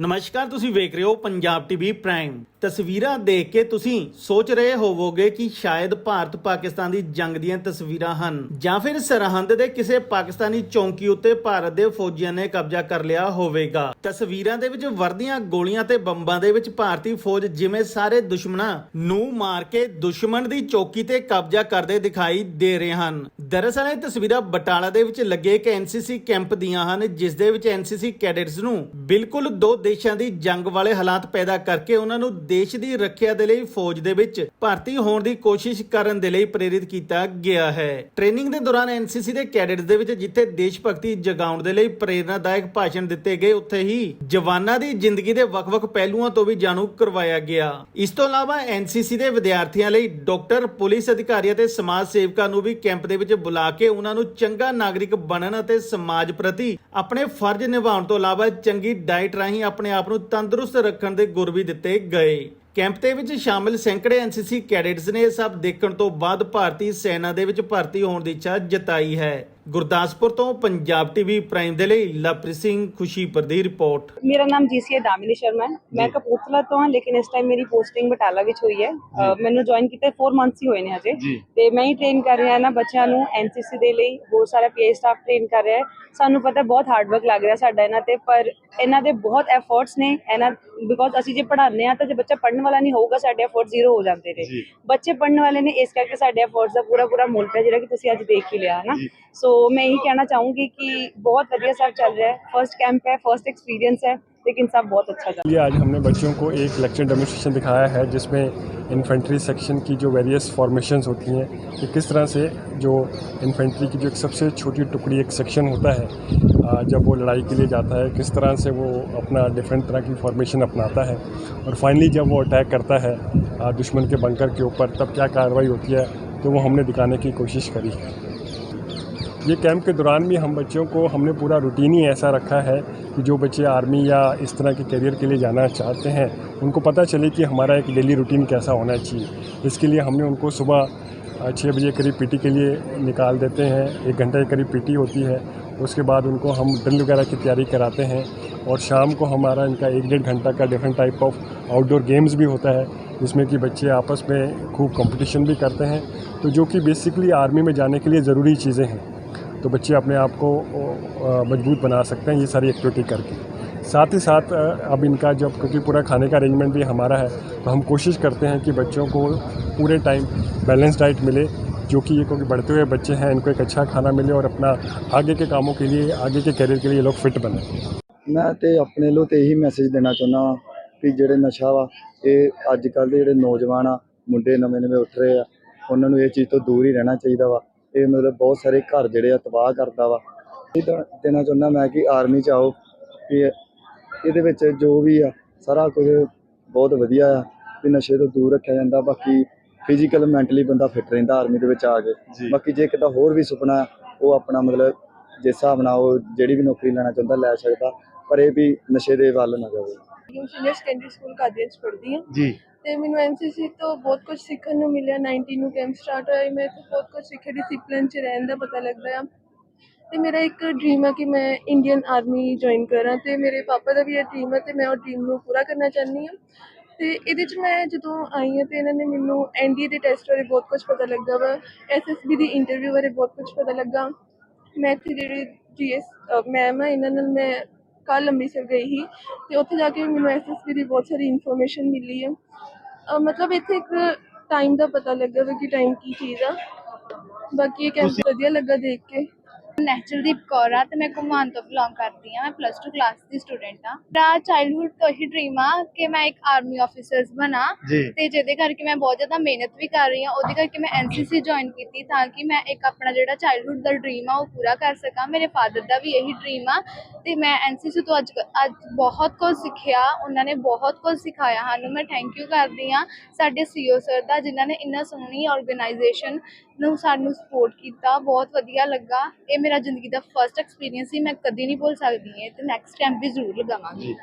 ਨਮਸਕਾਰ, ਤੁਸੀਂ ਵੇਖ ਰਹੇ ਹੋ ਪੰਜਾਬ ਟੀਵੀ ਪ੍ਰਾਈਮ ਤਸਵੀਰਾਂ ਦੇਖ ਕੇ ਤੁਸੀਂ ਸੋਚ ਰਹੇ ਹੋਵੋਗੇ ਕਿ ਸ਼ਾਇਦ ਭਾਰਤ ਪਾਕਿਸਤਾਨ ਦੀ ਜੰਗ ਦੀਆਂ ਤਸਵੀਰਾਂ ਹਨ, ਜਾਂ ਫਿਰ ਸਰਹੰਦ ਦੇ ਕਿਸੇ ਪਾਕਿਸਤਾਨੀ ਚੌਂਕੀ ਉੱਤੇ ਭਾਰਤ ਦੇ ਫੌਜੀਆਂ ਨੇ ਕਬਜ਼ਾ ਕਰ ਲਿਆ ਹੋਵੇਗਾ। ਤਸਵੀਰਾਂ ਦੇ ਵਿੱਚ ਵਰਦੀਆਂ ਗੋਲੀਆਂ ਤੇ ਬੰਬਾਂ ਦੇ ਵਿੱਚ ਭਾਰਤੀ ਫੌਜ ਜਿਵੇਂ ਸਾਰੇ ਦੁਸ਼ਮਣਾਂ ਨੂੰ ਮਾਰ ਕੇ ਦੁਸ਼ਮਣ ਦੀ ਚੌਕੀ ਤੇ ਕਬਜ਼ਾ ਕਰਦੇ ਦਿਖਾਈ ਦੇ ਰਹੇ ਹਨ। ਦਰਅਸਲ, ਇਹ ਤਸਵੀਰਾਂ ਬਟਾਲਾ ਦੇ ਵਿੱਚ ਲੱਗੇ ਇੱਕ ਐਨਸੀਸੀ ਕੈਂਪ ਦੀਆਂ ਹਨ, ਜਿਸ ਦੇ ਵਿੱਚ ਐਨਸੀਸੀ ਕੈਡੇਟਸ ਨੂੰ ਬਿਲਕੁਲ ਦੋ ਦੇਸ਼ਾਂ ਦੀ ਜੰਗ ਵਾਲੇ ਹਾਲਾਤ ਪੈਦਾ ਕਰਕੇ ਉਹਨਾਂ ਨੂੰ ਦੇਸ਼ ਦੀ ਰੱਖਿਆ ਦੇ ਲਈ ਫੌਜ ਦੇ ਵਿੱਚ ਭਰਤੀ ਹੋਣ ਦੀ ਕੋਸ਼ਿਸ਼ ਕਰਨ ਦੇ ਲਈ ਪ੍ਰੇਰਿਤ ਕੀਤਾ ਗਿਆ ਹੈ। ਟ੍ਰੇਨਿੰਗ ਦੇ ਦੌਰਾਨ ਐਨਸੀਸੀ ਦੇ ਕੈਡੇਟਸ ਦੇ ਵਿੱਚ ਜਿੱਥੇ ਦੇਸ਼ ਭਗਤੀ ਜਗਾਉਣ ਦੇ ਲਈ ਪ੍ਰੇਰਨਾਦਾਇਕ ਭਾਸ਼ਣ ਦਿੱਤੇ ਗਏ, ਉੱਥੇ ਹੀ ਜਵਾਨਾਂ ਦੀ ਜ਼ਿੰਦਗੀ ਦੇ ਵੱਖ-ਵੱਖ ਪਹਿਲੂਆਂ ਤੋਂ ਵੀ ਜਾਣੂ ਕਰਵਾਇਆ ਗਿਆ। ਇਸ ਤੋਂ ਇਲਾਵਾ ਐਨਸੀਸੀ ਦੇ ਵਿਦਿਆਰਥੀਆਂ ਲਈ ਡਾਕਟਰ, ਪੁਲਿਸ ਅਧਿਕਾਰੀਆਂ ਤੇ ਸਮਾਜ ਸੇਵਕਾਂ ਨੂੰ ਵੀ ਕੈਂਪ ਦੇ ਵਿੱਚ ਬੁਲਾ ਕੇ ਉਹਨਾਂ ਨੂੰ ਚੰਗਾ ਨਾਗਰਿਕ ਬਣਨ ਅਤੇ ਸਮਾਜ ਪ੍ਰਤੀ ਆਪਣੇ ਫਰਜ਼ ਨਿਭਾਉਣ ਤੋਂ ਇਲਾਵਾ ਚੰਗੀ ਡਾਈਟ ਰਾਹੀਂ ਆਪਣੇ ਆਪ ਨੂੰ ਤੰਦਰੁਸਤ ਰੱਖਣ ਦੇ ਗੁਰ ਵੀ ਦਿੱਤੇ ਗਏ। ਕੈਂਪ ਦੇ ਵਿੱਚ ਸ਼ਾਮਿਲ ਸੈਂਕੜੇ ਐਨਸੀਸੀ ਕੈਡੇਟਸ ਨੇ ਇਹ ਸਭ ਦੇਖਣ ਤੋਂ ਬਾਅਦ ਭਾਰਤੀ ਸੈਨਾ ਦੇ ਵਿੱਚ ਭਰਤੀ ਹੋਣ ਦੀ ਇੱਛਾ ਜਤਾਈ ਹੈ। ਗੁਰਦਾਸਪੁਰ ਤੋਂ ਪੰਜਾਬ ਟੀਵੀ ਪ੍ਰਾਈਮ ਦੇ ਲਈ ਲਵਪ੍ਰੀਤ ਸਿੰਘ ਖੁਸ਼ੀਪੁਰ ਦੀ ਰਿਪੋਰਟ। ਮੇਰਾ ਨਾਮ ਜੀਸੀਏ ਦਾਮਿਨੀ ਸ਼ਰਮਾ ਹੈ। ਮੈਂ ਕਪੂਰਥਲਾ ਤੋਂ ਹਾਂ ਲੇਕਿਨ ਇਸ ਟਾਈਮ ਮੇਰੀ ਪੋਸਟਿੰਗ ਬਟਾਲਾ ਵਿੱਚ ਹੋਈ ਹੈ। ਅ, ਮੈਨੂੰ ਜੁਆਇਨ ਕੀਤੇ 4 ਮੰਥਸ ਹੀ ਹੋਏ ਨੇ ਹਜੇ। ਤੇ ਮੈਂ ਹੀ ਟ੍ਰੇਨ ਕਰ ਰਿਹਾ ਨਾ ਬੱਚਿਆਂ ਨੂੰ ਐਨਸੀਸੀ ਦੇ ਲਈ। ਬਹੁਤ ਸਾਰਾ ਪੀਏ ਸਟਾਫ ਟ੍ਰੇਨ ਕਰ ਰਿਹਾ ਹੈ। ਸਾਨੂੰ ਪਤਾ ਬਹੁਤ ਹਾਰਡ ਵਰਕ ਲੱਗ ਰਿਹਾ ਸਾਡਾ ਇਹਨਾਂ ਤੇ ਪਰ ਇਹਨਾਂ ਦੇ ਬਹੁਤ ਐਫਰਟਸ ਨੇ। ਇਹਨਾਂ ਬਿਕੋਜ਼ ਅਸੀਂ ਜੇ ਪੜ੍ਹਾਉਂਦੇ ਆ ਤਾਂ ਜੇ ਬੱਚਾ ਪੜ੍ਹਨ ਵਾਲਾ ਨਹੀਂ ਹੋਊਗਾ ਸਾਡੇ ਐਫਰਟ ਜ਼ੀਰੋ ਹੋ ਜਾਂਦੇ ਨੇ। ਬੱਚੇ ਪੜ੍ਹਨ ਵਾਲੇ ਨੇ ਇਸ ਕਰਕੇ ਸਾਡੇ ਐਫਰਟਸ ਦਾ ਪੂਰਾ ਪੂਰਾ ਮੁੱਲ ਪਿਆ ਜਿਹੜਾ ਕਿ ਤੁਸੀਂ ਅੱਜ ਦੇਖ ਹੀ ਲਿਆ ਹੈ ਨਾ तो मैं यही कहना चाहूँगी कि बहुत बढ़िया सब चल रहा है। फ़र्स्ट कैंप है फ़र्स्ट एक्सपीरियंस है, लेकिन सब बहुत अच्छा चल रहा है। आज हमने बच्चों को एक लेक्चर डेमोस्ट्रेशन दिखाया है, जिसमें इन्फेंट्री सेक्शन की जो वेरियस फॉर्मेशन होती हैं, कि किस तरह से जो इन्फेंट्री की जो एक सबसे छोटी टुकड़ी, एक सेक्शन होता है जब वो लड़ाई के लिए जाता है, किस तरह से वो अपना डिफरेंट तरह की फॉर्मेशन अपनाता है, और फाइनली जब वो अटैक करता है दुश्मन के बंकर के ऊपर, तब क्या कार्रवाई होती है तो वो हमने दिखाने की कोशिश करी। है ये कैंप के दौरान भी हम बच्चों को, हमने पूरा रूटीन ही ऐसा रखा है कि जो बच्चे आर्मी या इस तरह के करियर के लिए जाना चाहते हैं, उनको पता चले कि हमारा एक डेली रूटीन कैसा होना चाहिए। इसके लिए हमने उनको सुबह छः बजे करीब पीटी के लिए निकाल देते हैं, एक घंटे के करीब पीटी होती है। उसके बाद उनको हम ड्रिल वगैरह की तैयारी कराते हैं और शाम को हमारा इनका एक डेढ़ घंटा का different type of outdoor games भी होता है, जिसमें कि बच्चे आपस में खूब कंपटीशन भी करते हैं। तो जो कि बेसिकली आर्मी में जाने के लिए ज़रूरी चीज़ें हैं। तो बच्चे अपने आप को अ, मजबूत बना सकते हैं ये सारी एक्टिविटी करके साथ ही साथ अ, अब इनका जब क्योंकि पूरा खाने का अरेंजमेंट भी हमारा है तो हम कोशिश करते हैं कि बच्चों को पूरे टाइम बैलेंस डाइट मिले जो कि ये क्योंकि बढ़ते हुए बच्चे हैं इनको एक अच्छा खाना मिले और अपना आगे के कामों के लिए आगे के करियर के लिए ये लोग फिट बने ਮੈਂ ਤੇ ਆਪਣੇ ਵੱਲੋਂ ਤੇ ਇਹੀ ਮੈਸੇਜ ਦੇਣਾ ਚਾਹੁੰਦਾ ਵਾਂ ਕਿ ਜਿਹੜੇ ਨਸ਼ਾ ਵਾ ਇਹ ਅੱਜ ਕੱਲ੍ਹ ਦੇ ਜਿਹੜੇ ਨੌਜਵਾਨ ਆ ਮੁੰਡੇ ਨਵੇਂ ਨਵੇਂ ਉੱਠ ਰਹੇ ਆ ਉਹਨਾਂ ਨੂੰ ਇਹ ਚੀਜ਼ ਤੋਂ ਦੂਰ ਹੀ ਰਹਿਣਾ ਚਾਹੀਦਾ ਵਾ ਇਹ ਮਤਲਬ ਬਹੁਤ ਸਾਰੇ ਘਰ ਜਿਹੜੇ ਆ ਤਬਾਹ ਕਰਦਾ ਵਾ। ਇਹ ਤਾਂ ਦੇਣਾ ਚਾਹੁੰਦਾ ਮੈਂ ਕਿ ਆਰਮੀ ਚ ਆਓ ਕਿ ਇਹਦੇ ਵਿੱਚ ਜੋ ਵੀ ਆ ਸਾਰਾ ਕੁਝ ਬਹੁਤ ਵਧੀਆ ਆ ਕਿ ਨਸ਼ੇ ਤੋਂ ਦੂਰ ਰੱਖਿਆ ਜਾਂਦਾ ਬਾਕੀ ਫਿਜ਼ੀਕਲ ਮੈਂਟਲੀ ਬੰਦਾ ਫਿੱਟ ਰਹਿੰਦਾ ਆਰਮੀ ਦੇ ਵਿੱਚ ਆ ਕੇ। ਬਾਕੀ ਜੇ ਕਿਤਾ ਹੋਰ ਵੀ ਸੁਪਨਾ ਉਹ ਆਪਣਾ ਮਤਲਬ ਜਿਸ ਹਿਸਾਬ ਨਾਲ ਉਹ ਜਿਹੜੀ ਵੀ ਨੌਕਰੀ ਲੈਣਾ ਚਾਹੁੰਦਾ ਲੈ ਸਕਦਾ ਪਰ ਇਹ ਵੀ ਨਸ਼ੇ ਦੇ ਵੱਲ ਨਾ ਜਾਵੇ। ਸਕੂਲ ਪੜ੍ਹਦੀ ਹਾਂ। ਜੀ। ਤੇ ਮੈਨੂੰ ਐਨਸੀਸੀ ਤੋਂ ਬਹੁਤ ਕੁਝ ਸਿੱਖਣ ਨੂੰ ਮਿਲਿਆ। 19 ਨੂੰ ਕੈਂਪ ਸਟਾਰਟ ਹੋਇਆ। ਮੈਂ ਇੱਥੇ ਬਹੁਤ ਕੁਝ ਸਿੱਖਿਆ। ਡਿਸਪਲਿਨ 'ਚ ਰਹਿਣ ਦਾ ਪਤਾ ਲੱਗਦਾ ਆ। ਤੇ ਮੇਰਾ ਇੱਕ ਡ੍ਰੀਮ ਆ ਕਿ ਮੈਂ ਇੰਡੀਅਨ ਆਰਮੀ ਜੁਆਇਨ ਕਰਾਂ। ਤੇ ਮੇਰੇ ਪਾਪਾ ਦਾ ਵੀ ਇਹ ਡ੍ਰੀਮ ਆ ਤੇ ਮੈਂ ਉਹ ਡ੍ਰੀਮ ਨੂੰ ਪੂਰਾ ਕਰਨਾ ਚਾਹੁੰਦੀ ਹਾਂ ਤੇ ਇਹਦੇ 'ਚ ਮੈਂ ਜਦੋਂ ਆਈ ਹਾਂ ਤੇ ਇਹਨਾਂ ਨੇ ਮੈਨੂੰ ਐਨਡੀਏ ਦੇ ਟੈਸਟ ਬਾਰੇ ਬਹੁਤ ਕੁਝ ਪਤਾ ਲੱਗਾ ਵਾ। ਐਸਐਸਬੀ ਦੀ ਇੰਟਰਵਿਊ ਬਾਰੇ ਬਹੁਤ ਕੁਝ ਪਤਾ ਲੱਗਾ। ਮੈਂ ਇੱਥੇ ਜਿਹੜੇ ਜੀਐਸ ਮੈਮ ਆ, ਇਹਨਾਂ ਨਾਲ ਮੈਂ ਕੱਲ੍ਹ ਅੰਮ੍ਰਿਤਸਰ ਗਈ ਸੀ। ਤੇ ਉੱਥੇ ਜਾ ਕੇ ਵੀ ਮੈਨੂੰ ਐਸਐਸਬੀ ਦੀ ਬਹੁਤ ਸਾਰੀ ਇਨਫੋਰਮੇਸ਼ਨ ਮਿਲੀ ਹੈ ਮਤਲਬ ਇੱਥੇ ਇੱਕ ਟਾਈਮ ਦਾ ਪਤਾ ਲੱਗਾ ਵੀ ਕਿ ਟਾਈਮ ਕੀ ਚੀਜ਼ ਆ। ਬਾਕੀ ਇਹ ਕੈਂਪ ਵਧੀਆ ਲੱਗਾ ਦੇਖ ਕੇ। ਨੈਚਰਦੀਪ ਕੌਰ ਆ ਤੇ ਮੈਂ ਘੁਮਾਨ ਤੋਂ ਬਿਲੋਂਗ ਕਰਦੀ ਆ। ਮੈਂ ਪਲੱਸ 2 ਕਲਾਸ ਦੀ ਸਟੂਡੈਂਟ ਆ। ਮੇਰਾ ਚਾਈਲਡਹੂਡ ਤੋਂ ਹੀ ਡ੍ਰੀਮ ਆ ਕਿ ਮੈਂ ਇੱਕ ਆਰਮੀ ਆਫੀਸਰਸ ਬਣਾ ਤੇ ਜਿਹਦੇ ਕਰਕੇ ਮੈਂ ਬਹੁਤ ਜ਼ਿਆਦਾ ਮਿਹਨਤ ਵੀ ਕਰ ਰਹੀ ਹਾਂ ਉਹਦੇ ਕਰਕੇ ਮੈਂ ਐਨਸੀਸੀ ਜੁਆਇਨ ਕੀਤੀ ਤਾਂ ਕਿ ਮੈਂ ਇੱਕ ਆਪਣਾ ਜਿਹੜਾ ਚਾਈਲਡਹੂਡ ਦਾ ਡ੍ਰੀਮ ਆ ਉਹ ਪੂਰਾ ਕਰ ਸਕਾਂ। ਮੇਰੇ ਫਾਦਰ ਦਾ ਵੀ ਇਹੀ ਡ੍ਰੀਮ ਆ ਤੇ ਮੈਂ ਐਨਸੀਸੀ ਤੋਂ ਅੱਜ ਅੱਜ ਬਹੁਤ ਕੁਝ ਸਿੱਖਿਆ। ਉਹਨਾਂ ਨੇ ਬਹੁਤ ਕੁਝ ਸਿਖਾਇਆ ਸਾਨੂੰ। ਮੈਂ ਥੈਂਕ ਯੂ ਕਰਦੀ ਆ ਸਾਡੇ ਸੀਓ ਸਰ ਦਾ ਜਿਨ੍ਹਾਂ ਨੇ ਇੰਨਾ ਸੋਹਣੀ ਆਰਗੇਨਾਈਜੇਸ਼ਨ ਨੂੰ ਸਾਨੂੰ ਸਪੋਰਟ ਕੀਤਾ, ਬਹੁਤ ਵਧੀਆ ਲੱਗਾ। ਇਹ ਮੇਰਾ ਜ਼ਿੰਦਗੀ ਦਾ ਫਰਸਟ ਐਕਸਪੀਰੀਅੰਸ ਸੀ, ਮੈਂ ਕਦੀ ਨਹੀਂ ਭੁੱਲ ਸਕਦੀ। ਇਹ ਤੇ ਨੈਕਸਟ ਟਾਈਮ ਵੀ ਜ਼ਰੂਰ ਲਗਾਵਾਂਗੀ।